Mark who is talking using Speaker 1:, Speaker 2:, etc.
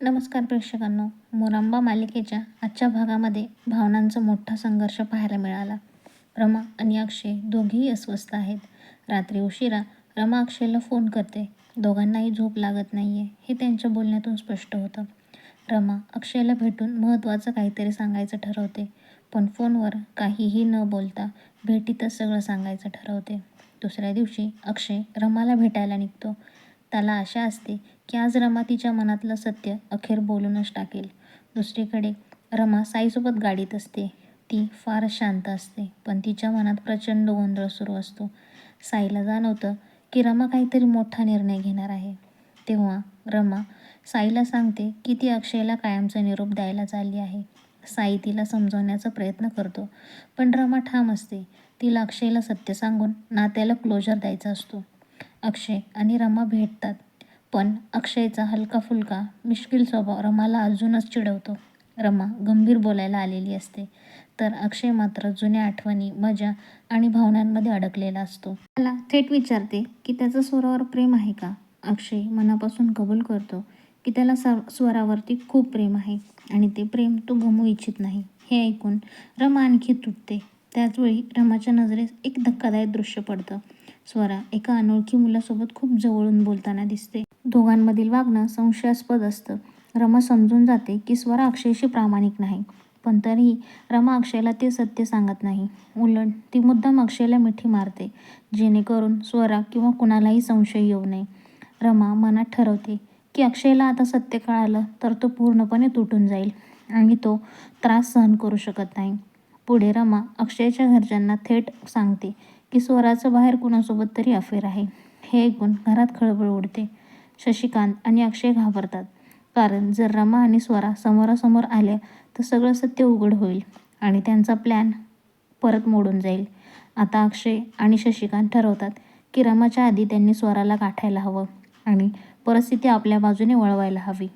Speaker 1: नमस्कार प्रेक्षकांनो. मोरांबा मालिकेच्या आजच्या भागामध्ये भावनांचा मोठा संघर्ष पाहायला मिळाला. रमा आणि अक्षय दोघेही अस्वस्थ आहेत. रात्री उशिरा रमा अक्षयला फोन करते. दोघांनाही झोप लागत नाही आहे हे त्यांच्या बोलण्यातून स्पष्ट होतं. रमा अक्षयला भेटून महत्त्वाचं काहीतरी सांगायचं ठरवते पण फोनवर काहीही न बोलता भेटीतच सगळं सांगायचं ठरवते. दुसऱ्या दिवशी अक्षय रमाला भेटायला निघतो. त्याला आशा असते की आज रमा तिच्या मनातलं सत्य अखेर बोलूनच टाकेल. दुसरीकडे रमा साईसोबत गाडीत असते. ती फारच शांत असते पण तिच्या मनात प्रचंड गोंधळ सुरू असतो. साईला जाणवतं की रमा काहीतरी मोठा निर्णय घेणार आहे. तेव्हा रमा साईला सांगते की ती अक्षयला कायमचा निरोप द्यायला चालली आहे. साई तिला समजवण्याचा प्रयत्न करतो पण रमा ठाम असते. तिला अक्षयला सत्य सांगून नात्याला क्लोजर द्यायचा असतो. अक्षय आणि रमा भेटतात. पण अक्षयचा हलका फुलका मिश्किल स्वभाव रमाला अजूनच चिडवतो. रमा गंभीर बोलायला आलेली असते. तर अक्षय मात्र जुन्या आठवणी मजा आणि भावनांमध्ये अडकलेला असतो. त्याला थेट विचारते की त्याचं स्वरावर प्रेम आहे का? अक्षय मनापासून कबूल करतो की त्याला स्वरावरती खूप प्रेम आहे आणि ते प्रेम तो गमवू इच्छित नाही. हे ऐकून रमा आणखी तुटते. त्याचवेळी रमाच्या नजरेस एक धक्कादायक दृश्य पडतं. स्वरा एका अनोळखी मुलासोबत खूप जवळून बोलताना दिसते. दोघांमधील वागणं संशयास्पद असतं. रमा समजून जाते की स्वरा अक्षयशी प्रामाणिक नाही पण तरीही रमा अक्षयला ते सत्य सांगत नाही. उलट ती मुद्दाम अक्षयला मिठी मारते जेणेकरून स्वरा किंवा कुणालाही संशय येऊ नये. रमा मनात ठरवते की अक्षयला आता सत्य कळालं तर तो पूर्णपणे तुटून जाईल आणि तो त्रास सहन करू शकत नाही. पुढे रमा अक्षयच्या घरच्यांना थेट सांगते की स्वराचं बाहेर कुणासोबत तरी अफेअर आहे. हे ऐकून घरात खळबळ उडते. शशिकांत आणि अक्षय घाबरतात. कारण जर रमा आणि स्वरा समोरासमोर आल्या तर सगळं सत्य उघड होईल आणि त्यांचा प्लॅन परत मोडून जाईल. आता अक्षय आणि शशिकांत ठरवतात की रमाच्या आधी त्यांनी स्वराला गाठायला हवं आणि परिस्थिती आपल्या बाजूने वळवायला हवी.